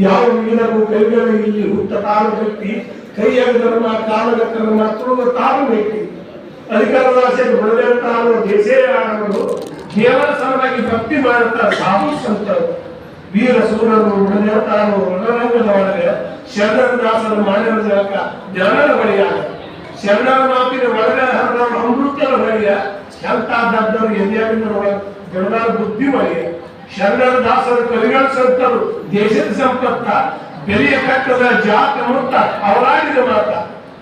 ಯಾವ ಮೀನರು ಕೈಗಳ ಇಲ್ಲಿ ಹುಟ್ಟ ತಾಳು ವ್ಯಕ್ತಿ ಕೈಯ ಧರ್ಮ, ಕಾಲದ ಕರ್ಮ, ತುಳುವ ತಾಳು ವ್ಯಕ್ತಿ. ಅಧಿಕಾರದ ಆಸೆಗೆ ಹೊಡೆದಂತ ಅನ್ನೋ ದೇಶೇ ಆಡವರು ಕೇವಲ ಸರವಾಗಿ ಭಕ್ತಿ ಮಾಡುತ್ತಾರೆ ಸಾಧು ಸಂತರು. ವೀರ ಸೂರರು ಬೆಳೆದಿರ್ತಾರೋ ರಣರಂಗದ ಒಳಗೆ ಶರಣರ ದಾಸರು ಮಾಡಿದ ಜನರ ಬಳಿಯ. ಶರಣರ ಮಾತಿನ ಒಳಗೆ ಹರಿದ ಅಮೃತರ ಬಳಿಯ. ಎಂತ ದಡ್ಡರು ಒಳಗೆ ಬುದ್ಧಿ ಬಳಿಯ ಶರಣರ ದಾಸರು, ಕವಿಗಳ ಸಂತರು, ದೇಶದ ಸಂಪತ್ತ, ಬೆಲೆಯ ಕಟ್ಟದ ಜಾತಿ ವೃತ್ತ ಅವರಾಡಿದ ಮಾತ.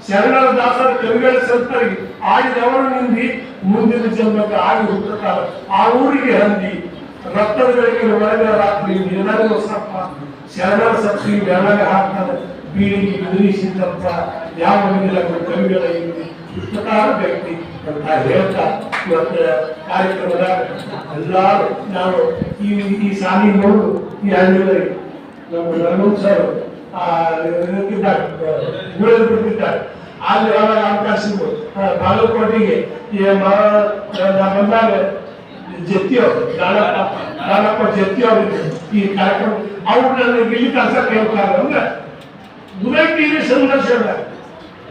ಶರಣರ ದಾಸರ, ಕವಿಗಳ ಸಂತರಿಗೆ ಆಡಿದವರು ನಿಂದಿ, ಮುಂದಿನ ಜನ್ಮಕ್ಕೆ ಆಗಿ ಹುಟ್ಟುತ್ತಾರೆ. ಆ ಊರಿಗೆ ಹಂದಿ ರಕ್ತದ ಬೆಳಕಿನ ಒಳಗೆ ರಾತ್ರಿ ನಿರನಗ ಸಪ್ಪ. ಶರಣರ ಸತ್ತಿ ಬೆಳಗ್ಗೆ ಹಾಕ್ತಾರೆ, ಬೀಳಿಗೆ ಬಿದಿರಿ ಸಿದ್ದಪ್ಪ ಯಾವ ಕವಿಗಳ ವ್ಯಕ್ತಿ ಅಂತ ಹೇಳ್ತಾ ಇವತ್ತು ಕಾರ್ಯಕ್ರಮದ ಎಲ್ಲಾರು ನಾವು ಈ ಈ ಸಾಲಿ ನೋಡು, ಈ ಹಳ್ಳಿ ನಮ್ಮ ನರಮೂರ್ ಸರ್ ಇದ್ದಾರೆ ಬಿಟ್ಟಿದ್ದಾರೆ ಅಲ್ಲಿ ಯಾವಾಗ ಅವಕಾಶ ಬಾಗಲಕೋಟೆಗೆ ಬಂದಾಗ ಜತ್ತಿಯವರು ಅವರು ದಾಳಪ್ಪ ಜತ್ತಿಯವರು ಈ ಕಾರ್ಯಕ್ರಮ, ಅವ್ರು ನನಗೆ ಇಲ್ಲಿ ಕಳ್ಸಕ್ಕೆ ಹೇಳ್ತಾರೆ ಅಂದ್ರೆ ಟಿವಿ ಸಂದರ್ಶನ.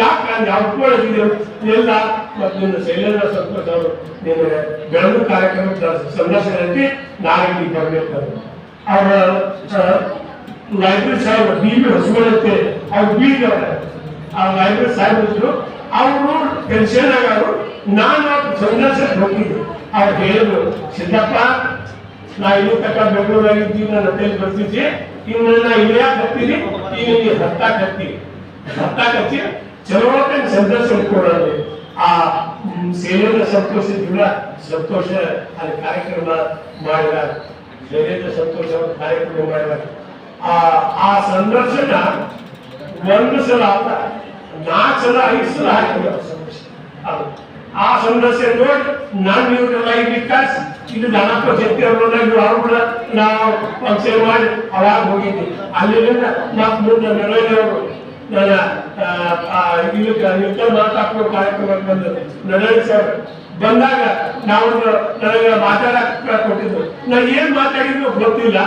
ಯಾಕೆ ಅಲ್ಲಿ ಹಚ್ಚಿದ್ರು ಎಲ್ಲ ಮತ್ತು ನಿನ್ನ ಶೈಲೇಂದ್ರ ಸಂತೋಷ್ ಅವರು ನೀನು ಬೆಳಗು ಕಾರ್ಯಕ್ರಮ ಸಂದರ್ಶನಕ್ಕೆ ನಾಳೆ ಇಲ್ಲಿ ಬರಬೇಕು ಅವರ ಲೈಬ್ರರಿ ಸಾಹೇಬ್ ಬಿ ಬಿ ಹೊಸಗೊಳ್ಳುತ್ತೆ ಅವ್ರು ಬೀಗವ್ರೆ ಆ ಲೈಬ್ರರಿ ಸಾಹೇಬ್ ಇದ್ರು. ಅವರು ಪೆನ್ಷನ್ ಆಗೋರು ನಾನು ಸಂದರ್ಶನಕ್ಕೆ ಹೋಗಿದ್ದೆ ಅವ್ರು ಹೇಳಿದ್ರು, ಸಿದ್ದಪ್ಪ, ನಾ ಇಲ್ಲಿ ತಕ್ಕ ಬೆಂಗಳೂರಾಗಿದ್ದೀವಿ ನನ್ನ ಹೋಟೆಲ್ ಬರ್ತಿದ್ದೆ. ಇನ್ನು ನಾ ಇಲ್ಲಿ ಬರ್ತೀನಿ. ಈಗ ನೀವು ಹತ್ತಾಕ್ ಹತ್ತೀನಿ ಹತ್ತಾಕ್ ಹಚ್ಚಿ ಚಲೋ ಸಂತೋಷ ಕೊಡೋದು. ಆ ಮ್, ಸಂತೋಷದಿಂದ ಸಂತೋಷ ಅಲ್ಲಿ ಕಾರ್ಯಕ್ರಮ ಮಾಡಿದ. ಸೇವೆಯಿಂದ ಸಂತೋಷ ಕಾರ್ಯಕ್ರಮ ಮಾಡಿದ. ಆ ಆ ಸಂದರ್ಶನ ಒಂದು ಸಲ ಅಲ್ಲ ನಾಲ್ಕು ಸಲ ಐದು ಸಲ ಹಾಕಿದ ಅದು ಆ ಸಂದರ್ಶನ ನೋಡಿ ನಾನು ಇವ್ರನ್ನೆಲ್ಲ ಇಲ್ಲಿ ಕಾಸು ಇದು ದನಪ್ಪ ಶಕ್ತಿ ಅವ್ರು ನಾವು ಫಂಕ್ಷನ್ ಮಾಡಿ ಅವಾಗ ಹೋಗಿದ್ವಿ. ಅಲ್ಲಿಂದ ಮತ್ತೆ ಮುಂದೆ ನಡೆಯವರು ನನ್ನ ಆ, ಆ, ಇದಕ್ಕೆ ಯುದ್ಧ ಮಾತಾಡೋ ಕಾರ್ಯಕ್ರಮಕ್ಕೆ ಬಂದು ನಡೆಯ ಸರ್ ಬಂದಾಗ ನಾವೊಂದು ನನಗೆ ಮಾತಾಡಕ್ ಕೊಟ್ಟಿದ್ದು ನಾ ಏನ್ ಮಾತಾಡಿದ್ರು ಗೊತ್ತಿಲ್ಲ.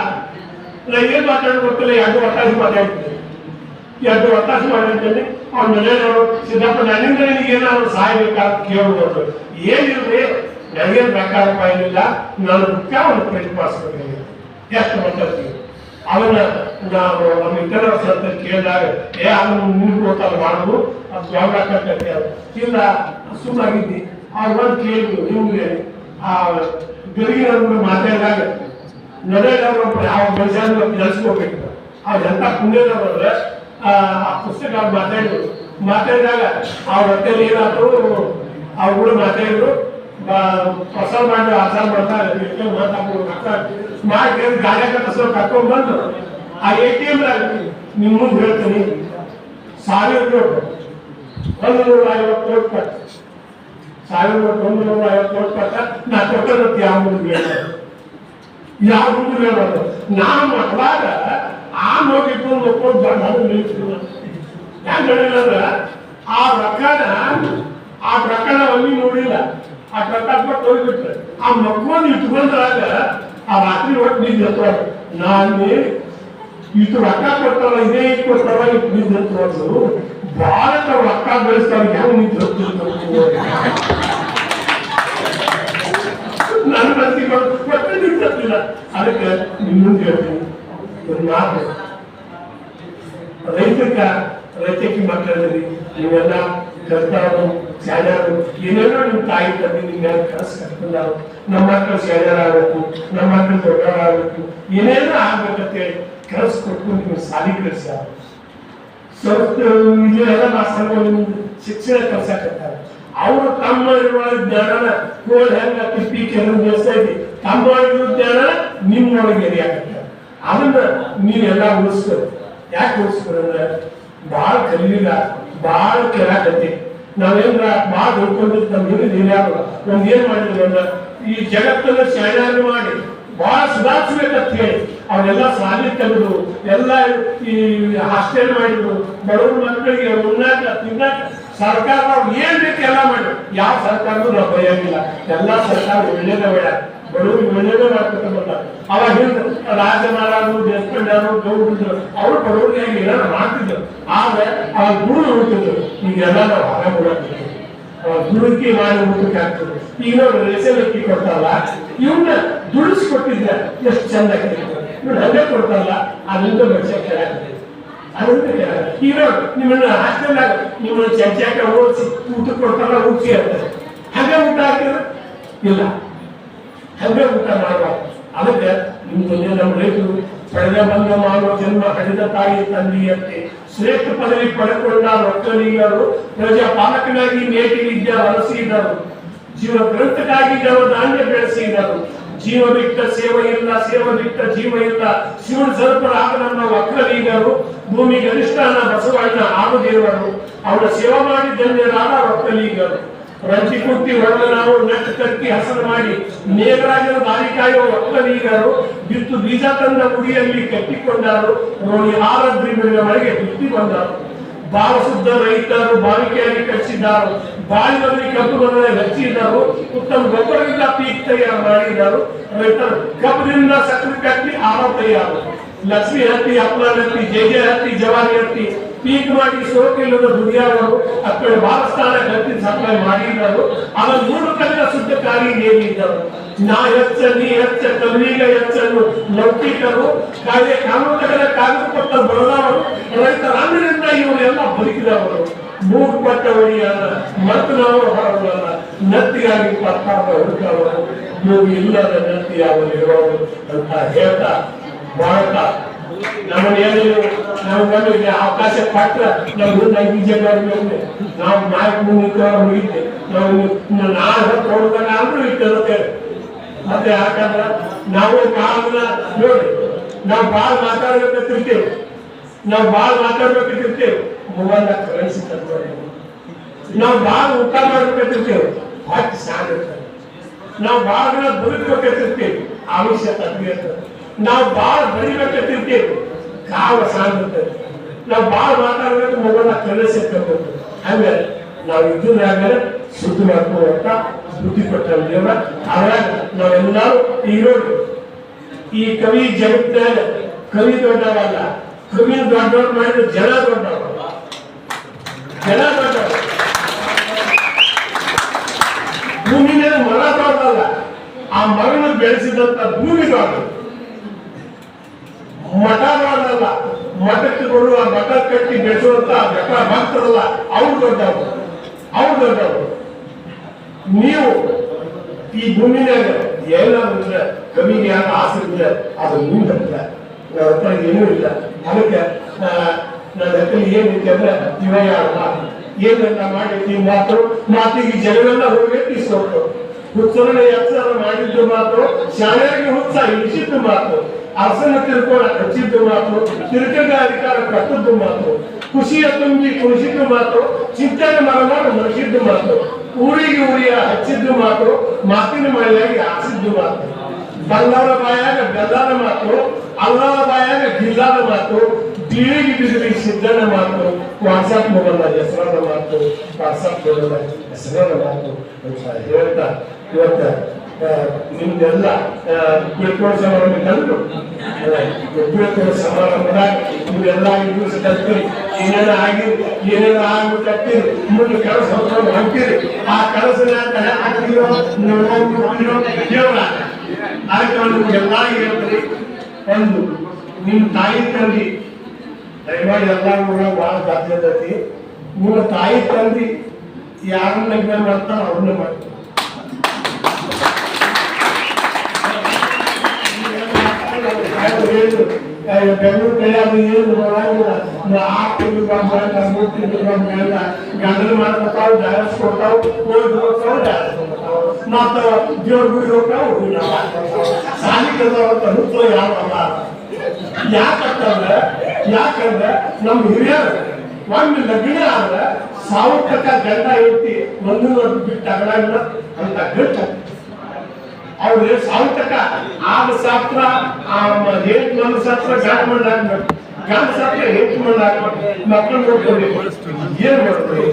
ನಾ ಏನ್ ಮಾತಾಡೋದು ಗೊತ್ತಿಲ್ಲ. ಎರಡು ಒತ್ತಾಸಿ ಮಾತಾಡಿದ್ದೆ ಎರಡು ಒತ್ತಾಸ ಮಾಡಿದ್ದೇನೆ ಅವ್ನ ಮನೆಯವರು ಸಿದ್ದಪ್ಪ ನನ್ನಿಂದ ನಿನಗೆ ಏನಾದ್ರು ಸಹಾಯ ಬೇಕಾದ ಕೇಳ್ಬೋದು ಏನಿಲ್ರಿ? ನನಗೇನು ಬೇಕಾದಪ್ಪ ಇಲ್ಲ ನಾನು ಮುಖ್ಯ ಒಂದು ಪ್ರೈಸ್ ಮಾಡಿಸ್ಬೇಕಾಗಿದೆ ಎಷ್ಟು ಮಾತಾಡ್ತೀವಿ ಅವನ ನಾವು ನಮ್ಮ ಇಂಟರ್ನಲ್ಸ್ ಅಂತ ಕೇಳಿದಾಗ, ಏ, ಅವನು ನಿನ್ಗೆ ಗೊತ್ತಲ್ಲ ಮಾಡುದು ಅದು ಜಾಬ್ ಹಾಕಕ್ಕೆ ಇಲ್ಲ ಸುಮ್ಮನಾಗಿದ್ದಿ ಅವ್ರು ಬಂದು ಕೇಳಿದ್ರು ನಿಮ್ಗೆ ಆ ಗರಿಗಿನ ಮಾತಾಡಿದಾಗ ನಡೆಯಲ್ಲ ಯಾವ ಮನುಷ್ಯನ ನೆಲೆಸ್ಕೋಬೇಕು? ಅವ್ರು ಎಂತ ಪುಣ್ಯದವ್ರೆ ಆ ಪುಸ್ತಕ ಮಾತಾಡಿದ್ರು. ಮಾತಾಡಿದಾಗ ಅವ್ರ ಹೊಟ್ಟೆಲಿ ಏನಾದ್ರು ಅವ್ರು ಕೂಡ ಮಾತಾಡಿದ್ರು ಪ್ರಸಾದ ಮಾಡಿ ಆಚಾರ ಮಾಡ್ತಾರೆ ಮಾತಾಡ್ಬೋದು ಮಾಡಿ ಗೇಮ್ ಕಟ್ಟಿಸೋ ಕರ್ಕೊಂಡ್ ಬಂದು ಆ ಎ ಟಿ ಎಂ ನಿಮ್ ಮುಂದೆ ಹೇಳ್ತೀನಿ. ಸಾವಿರ ಕೋಟಿ ಒಂದು ನೂರ ಐವತ್ತು ಕೋಟಿ ಕಟ್ಟು ಸಾವಿರ ನೋಟ್ ಒಂದು ನೂರ ಐವತ್ತು ಕೋಟಿ ಕಟ್ಟ ನಾ ಕೊಟ್ಟದಕ್ಕೆ ಯಾವ ಮುಂದೆ ಯಾವ ಮುಂದೆ ಹೇಳೋದು ನಾ ಮಾಡುವಾಗ ಆ ನೋಟ್ ಇಟ್ಕೊಂಡು ನೋಡ್ಕೊಂಡು ದೊಡ್ಡ ನಿಲ್ಸಿಲ್ಲ ಯಾಕೆ ಹೇಳಿಲ್ಲ ಆ ರೊಕ್ಕನ ಆ ರೊಕ್ಕನ ಅಲ್ಲಿ ನೋಡಿಲ್ಲ. ಆ ರೊಕ್ಕ ಕೊಟ್ಟು ಹೋಗ್ಬಿಟ್ರೆ ಆ ಮಕ್ಕಳನ್ನು ಇಟ್ಕೊಂಡ್ರಾಗ ಆ ರಾತ್ರಿ ಒಟ್ಟು ನಿಂದ ಹತ್ರ ನಾನು ಇಷ್ಟು ರೊಕ್ಕ ಕೊಡ್ತಾರ ಇದೇ ಇಟ್ಟು ಕೊಡ್ತಾರ ಇಟ್ಟು ನಿಂದ ಹತ್ರ ಭಾಳ ರೊಕ್ಕ ಬೆಳೆಸ್ತಾರೆ ಯಾವ ನಿಂತ ನನ್ನ ಮನಸ್ಸಿಗೆ ಒಟ್ಟು ನಿಂತಿಲ್ಲ ಅದಕ್ಕೆ ನಿಮ್ಮ ಮುಂದೆ ಹೇಳ್ತೀನಿ ಒಂದು ಮಾತು ರೈತಕ್ಕ ರೈತಕ್ಕೆ ಮಕ್ಕಳಲ್ಲಿ ನೀವೆಲ್ಲ ಕರ್ತಾರು ಶಾಣ್ಯಾರು ಏನೇನೋ ನಿಮ್ಮ ತಾಯಿ ತಂದೆ ನಿಮ್ಗೆ ಕನಸು ಕಟ್ಕೊಂಡಾರು? ನಮ್ಮ ಮಕ್ಕಳು ಶಾಣ್ಯರಾಗಬೇಕು ನಮ್ಮ ಮಕ್ಕಳು ದೊಡ್ಡವರಾಗಬೇಕು, ಏನೇನೋ ಆಗ್ಬೇಕಂತೇಳಿ ಕನಸು ಕೊಟ್ಕೊಂಡು ನೀವು ಸಾಲಿ ಕಳಿಸ ಸ್ವಲ್ಪ ಇಲ್ಲಿ ಎಲ್ಲ ಮಾಸ್ತರ್ಗಳು ನಿಮ್ಗೆ ಶಿಕ್ಷಣ ಕಲ್ಸಕತ್ತಾರೆ ಅವರು ತಮ್ಮ ಇರುವ ಜ್ಞಾನನ ಕೋಲ್ ಹೆಂಗ ತಿಪ್ಪಿ ಕೆಲವು ದೇಶ ಐತಿ ತಮ್ಮ ಇರುವ ಜ್ಞಾನ ನಿಮ್ಮೊಳಗೆ ಎರಿಯಾಕತ್ತಾರೆ ಅದನ್ನ ನೀವೆಲ್ಲ ಉಳಿಸ್ಬೇಕು ಯಾಕೆ ಉಳಿಸ್ಬೇಕು ಅಂದ್ರೆ ಭಾಳ ಕಲಿಲಿಲ್ಲ. ಭಾಳ ಕೇಳಾಕತ್ತಿ. ನಾವೇನ್ರ ಭಾಳ ತಿಳ್ಕೊಂಡಿದ್ದು ಏನು ಮಾಡಿದ್ರು ನಮ್ಗೆ ಏನ್ ಮಾಡಿದ್ರು ಅಂದ್ರೆ ಈ ಜಗತ್ತನ್ನ ಶಾಣೆ ಮಾಡಿ. ಬಹಳ ಸುಧಾರಿಸ್ಬೇಕಂತ ಹೇಳಿ. ಅವರೆಲ್ಲ ಸಾಲಿ ತೆಗೆದು, ಎಲ್ಲ ಈ ಹಾಸ್ಟೆಲ್ ಮಾಡಿದ್ರು. ಬಡವ್ರ ಮಕ್ಕಳಿಗೆ ಉಣ್ಣಾಕ, ತಿನ್ನಾಕ ಸರ್ಕಾರ ಅವ್ರು ಏನ್ ಬೇಕು ಎಲ್ಲ ಮಾಡಿದ್ರು. ಯಾವ ಸರ್ಕಾರನೂ ನಾವು ಬರೆಯಂಗಿಲ್ಲ ಎಲ್ಲ ಸರ್ಕಾರ ಒಳ್ಳೇದ ಬೇಡ ಬಡವರಿಗೆ ಒಳ್ಳೇದೇ ಮಾಡ್ಕೊತ ಬಂದ ಅವಾಗ ಹಿಂದೆ ರಾಜ ದೇಶಪಂಡ್ಯಾರು ಗೌಡ್ರು, ಅವ್ರು ಬಡವರಿಗೆ ಏನಾದ್ರು ಮಾಡ್ತಿದ್ರು ಆದ್ರೆ ಅವಾಗ ಗುರು ಉಳ್ತಿದ್ರು ಈಗೆಲ್ಲ ನಾವು ಹೊರ ಬಿಡಾಕ್ತಿದ್ವಿ ದುಡುಕಿ ಮಾಡಿ ಊಟಕ್ಕೆ ಆಗ್ತದೆ ಈಗ ನೋಡಿ ರೇಷನ್ ಅಕ್ಕಿ ಕೊಡ್ತಾರಲ್ಲ ಇವನ್ನ ದುಡಿಸ್ಕೊಟ್ಟಿದ್ರೆ ಎಷ್ಟು ಚಂದ ಇವ್ರು ಹಂಗೆ ಕೊಡ್ತಾರಲ್ಲ ಅದರಿಂದ ಮನುಷ್ಯ ಕೆಳಾಗ್ತದೆ. ಈಗ ನಿಮ್ಮನ್ನ ಹಾಸ್ಟೆಲ್ನಾಗ ನಿಮ್ಮನ್ನ ಚರ್ಚಾಕ ಓಡಿಸಿ ಊಟ ಕೊಡ್ತಾರಲ್ಲ ಅಂತ ಹಂಗೆ ಊಟ ಹಾಕಿದ್ರೆ? ಇಲ್ಲ. ಹಂಗೆ ಊಟ ಮಾಡುವ. ಅದಕ್ಕೆ ನಿಮ್ಗೆ ನಮ್ಮ ರೈತರು ಪಡೆದ ಬಂದ ಮಾಡುವ ಜನ್ಮ ಹಡೆದ ತಾಯಿ ತಂದೆಯಂತೆ ಶ್ರೇಷ್ಠ ಪದವಿ ಪಡೆದುಕೊಂಡ ಒಕ್ಕಲಿಗರು ಪ್ರಜಾ ಪಾಲಕನಾಗಿ ಮೇಟಿ ವಿದ್ಯೆ ಹರಸಿದರು ಜೀವ ಗ್ರಂಥಕ್ಕಾಗಿ ಧಾನ್ಯ ಬೆಳೆಸಿದರು. ಜೀವ ಬಿಟ್ಟ ಸೇವೆ ಇಲ್ಲ ಸೇವೆ ಬಿಟ್ಟ ಜೀವ ಇಲ್ಲ, ಶಿವನ ಸರ್ಪರಾಗನನ್ನ ಭೂಮಿಗೆ ಭೂಮಿ ಗರಿಷ್ಠನ ಬಸವಣ್ಣ ಆಗದೇವರು ಅವರ ಸೇವಾ ಮಾಡಿ ಧನ್ಯರಾದ ಒಕ್ಕಲಿಗರು ರಂಜಿ ಕುಟ್ಟಿ ಹೊಡೆದ ನಾವು ನೆಟ್ಟು ಕಟ್ಟಿ ಹಸನು ಮಾಡಿ ಮೇಘರಾಜನ ಬಾಲಿಕಾಯಿ ಒಕ್ಕಲಿಗರು ಬಿತ್ತು ಬೀಜ ತಂದ ಗುಡಿಯಲ್ಲಿ ಕಟ್ಟಿಕೊಂಡರು ನೋಡಿ ಆರದ್ರಿ ಮೇಲೆ ಮಳೆಗೆ ಬಿತ್ತಿ ಬಂದರು. ಶುದ್ಧ ರೈತರು ಬಾಲಿಕೆಯಲ್ಲಿ ಕಟ್ಟಿದ್ದಾರು ಬಾಲಿನಲ್ಲಿ ಕಬ್ಬು ಬಂದರೆ ಹಚ್ಚಿದರು ಉತ್ತಮ ಗೊಬ್ಬರದಿಂದ ಪೀಕ್ ತಯಾರು ಮಾಡಿದರು ರೈತರು ಕಬ್ಬದಿಂದ ಸಕ್ಕರೆ ಕಟ್ಟಿ ಆಹಾರ ತಯಾರು. ಲಕ್ಷ್ಮಿ ಹತ್ತಿ ಹಪ್ಪಳ ಹತ್ತಿ, ಜೆ ಜೆ ಹತ್ತಿ, ಜವಾನಿ ಹತ್ತಿ ಪೀಕ್ ಮಾಡಿ ಸೋಕಿಲ್ಲದ ದುಡಿಯಾವರು ಆ ಕಡೆ ಬಾಲಸ್ಥಾನ ಕಟ್ಟಿ ಸಪ್ಲೈ ಮಾಡಿದರು ಅವರ ಮೂರು ಕಲಿನ ಶುದ್ಧಕಾರಿ ನೇಮಿದ್ದರು ನಾ ಹೆಚ್ಚ ನೀ ಹೆಚ್ಚ ಕಲ್ವಿಗ ಹೆಚ್ಚನ್ನು ಲೌಕಿಕರು ಕಾಯ್ದೆ ಕಾನೂನುಗಳ ಕಾಗದ ಕೊಟ್ಟ ಬಡದವರು ರೈತರ ಅಂದಿನಿಂದ ಇವರೆಲ್ಲ ಬದುಕಿದವರು. ಮೂರು ಪಟ್ಟ ಒಳಿಯಲ್ಲ ಮತ್ತು ನಾವು ಹೊರಬಲ್ಲ ನತ್ತಿಗಾಗಿ ಪತ್ತಾಪ ಹುಡುಕವರು. ನೀವು ಇಲ್ಲದ ನತ್ತಿ ಅವರು ಇರೋರು ಅಂತ ಹೇಳ್ತಾ ಮಾಡ್ತಾ ನಮ್ಮನ್ನ ಏನು ನಾವು ನಮಗೆ ಅವಕಾಶ ಕೊಟ್ಟರೆ ನಾವು ಮುಂದೆ ಬೀಜ ನಾವು ನಾಲ್ಕು ಮುಂದೆ ನಾವು ನಾನು ಹೊತ್ತು ಹೊಡ್ದಾಗ ಅಂದ್ರೂ ಇಟ್ಟಿರುತ್ತೆ ಮತ್ತೆ ಯಾಕಂದ್ರ ನಾವು ಕಾಲನ ನೋಡಿ, ನಾವು ಬಾಳ ಮಾತಾಡ್ಬೇಕಂತಿರ್ತೇವೆ ನಾವು ಬಾಳ ಮಾತಾಡ್ಬೇಕಂತಿರ್ತೇವೆ ಮೊಬೈಲ್ ಕಳಿಸಿ ತಂದ್ರಿ ನಾವು ಬಾಳ ಊಟ ಮಾಡ್ಬೇಕಂತಿರ್ತೇವೆ ಹಾಕಿ ಸಾಗಿರ್ತದೆ ನಾವು ಬಾಳ ದಿನ ಬದುಕಬೇಕಂತಿರ್ತೇವೆ ಆವಿಷ್ಯ ತಪ್ಪಿರ್ತದೆ ನಾವು ಬಾಳ ಬರಿಬೇಕಿರ್ತೇವೆ ಕಾವ ಸಾಗಿರ್ತದೆ ನಾವು ಬಾಳ ಮಾತಾಡ್ಬೇಕು ಮೊಬೈಲ್ ಕರೆನ್ಸಿ ಹಂಗೆ ನಾವು ಇದ್ದಾಗ ಸುದ್ದಿ ಮಾಡ್ಕೊಳ್ಳುವಂತ ಬುದ್ಧಿ ಕೊಟ್ಟ ದೇವ ಅದ್ರಾಗ ನಾವೆಲ್ಲರೂ ಈಗ ನೋಡಿ ಈ ಕವಿ ಜಗತ್ತಿನಾಗ ಕವಿ ದೊಡ್ಡವಲ್ಲ. ಕವಿ ದೊಡ್ಡವ್ರು ಮಾಡಿದ್ರೆ ಜನ ದೊಡ್ಡವ ಜನ ಭೂಮಿ ಮೇಲೆ ಮರ ದೊಡ್ಡಲ್ಲ ಆ ಮರನ ಬೆಳೆಸಿದಂತ ಭೂಮಿ ದೊಡ್ಡದು ಮಠ ದೊಡ್ಡಲ್ಲ ಬರುವ ಮಠ ಕಟ್ಟಿ ಬೆಳೆಸುವಂತ ಬೆಟ್ಟ ಮಾಡ್ತಾರಲ್ಲ ಅವ್ರು ದೊಡ್ಡವರು ಅವ್ರು ದೊಡ್ಡವರು. ನೀವು ಈ ಭೂಮಿನಾಗ ಇದ್ರೆ ಕವಿಗೆ ಯಾರು ಆಸೆ ಇದ್ರೆ, ಅದು ನಿಮ್ದು ನನ್ನ ಹತ್ರ ಏನೂ ಇಲ್ಲ. ಅದಕ್ಕೆ ನನ್ನ ಹತ್ರ ಏನೈತೆ ಅಂದ್ರೆ ಇವ ಯಾರು ಮಾತು. ಏನಂತ ಮಾಡಿ ಮಾತು? ಮಾತಿಗೆ ಜನರೆಲ್ಲ ಹೋಗಿ ಇಸ್ಕೊಂಡು ಹುಚ್ಚರನ್ನ ಎಚ್ಚರ ಮಾಡಿದ್ದು ಮಾತು ಶಾಲೆಗೆ ಹುಚ್ಚ ಇಳಿಸಿದ್ದು ಮಾತು. ಅರಸನ ತಿರ್ಕೋಣ ಹಚ್ಚಿದ್ದು ಮಾತು ತಿರುಕಂಗ ಅಧಿಕಾರ ಕಟ್ಟದ್ದು ಮಾತು, ಖುಷಿಯ ತುಂಬಿ ಕುಣಿಸಿದ್ದು ಮಾತು, ಚಿಂತನೆ ಮರಮಾಡು ಮನುಷ್ಯದ್ದು ಮಾತು ಊರಿಗೆ ಊರಿಯ ಹಚ್ಚಿದ್ದು ಮಾತು, ಮಾತಿನ ಮಳೆಯಾಗಿ ಆಸಿದ್ದು ಮಾತು ಬಲ್ಲಾರ ಬಾಯಾಗ ಬೆಲ್ಲಾರ ಮಾತು ಅಲ್ಲಾರ ಬಾಯಾಗ ಗಿಲ್ಲಾರ ಮಾತು, ಬೀಳಿಗೆ ಬಿಸಿಲಿ ಸಿದ್ಧನ ಮಾತು ವಾಟ್ಸಪ್ ಮೊಬೈಲ್ ಹೆಸರಾದ ಮಾತು ವಾಟ್ಸಪ್ ಮೊಬೈಲ್ ಹೆಸರಾದ ಮಾತು ಅಂತ ಹೇಳ್ತಾ ಇವತ್ತ ನಿಮ್ದೆಲ್ಲ ಸಮಾರಂಭ ಕಲ್ತು ಬೀಳ್ಕೊಡ ಸಮಾರಂಭದಾಗ ನೀವೆಲ್ಲ ದಿವಸ ಕಲ್ತೀರಿ ಏನೇನು ಆಗಿರಿ ಏನೇನು ಆಗ್ಬಿಟ್ಟಿರಿ ಮುಂದೆ ಕೆಲಸ ಹೊತ್ಕೊಂಡು ಆ ಕೆಲಸ ಹಾಕಿರೋ ನೋಡಿರೋ ದೇವರ ಅದಕ್ಕೆ ಒಂದು ನಿಮ್ಮ ತಾಯಿ ತಂದಿ, ದಯಮಾಡಿ ಎಲ್ಲ ಕೂಡ ಭಾಳ ಸಾಧ್ಯತೆ ನಿಮ್ಮ ತಾಯಿ ತಂದಿ ಯಾರನ್ನ ಮಾಡ್ತಾರ ಅವ್ರನ್ನ ಮಾಡ್ತಾರೆ. ಬೆಂಗಳೂರು ಕಡೆ ಅದು ಏನು ನೋಡಂಗಿಲ್ಲ. ಆ ತಿಂಗಳು ಬಂದ ಮೂರು ತಿಂಗಳು ಬಂದ ಗಂಡನ ಮಾಡ್ಕೊತಾವ್ ಡೈರೆಕ್ಟ್ ಕೊಡ್ತಾವ್, ಹೋಗಿ ಹೋಗ್ತಾವ್ ಕೊಡ್ತಾವ್. ಮತ್ತ ದೇವ್ರ ಗುಡಿ ಹೋಗ್ತಾವ ಸಾಲಿ ಕಲ್ದವ್ರ ಹುಟ್ಟು ಯಾವ ಯಾಕಂತಂದ್ರೆ, ಯಾಕಂದ್ರೆ ನಮ್ಮ ಹಿರಿಯರು ಒಂದು ಲಗ್ನ ಆದ್ರೆ ಸಾವಿರ ಗಂಡ ಐತಿ ಒಂದು ಬಿಟ್ಟು ಅಂತ ಗಟ್ಟ ಅವ್ರು ಸಾವಿರ ತಕ್ಕ ಆಗ ಶಾಸ್ತ್ರ ಏಟ್ ಮಂದಿ ಶಾಸ್ತ್ರ ಮಂಡ್ ಹಾಕ್ಬೇಕು ಗಂಡ ಶಾಸ್ತ್ರ ಏಟ್ ಮಂಡ್ ಹಾಕ್ಬೇಕು ಮಕ್ಕಳು ನೋಡ್ಕೊಂಡು ಏನ್ ಮಾಡ್ತಾರೆ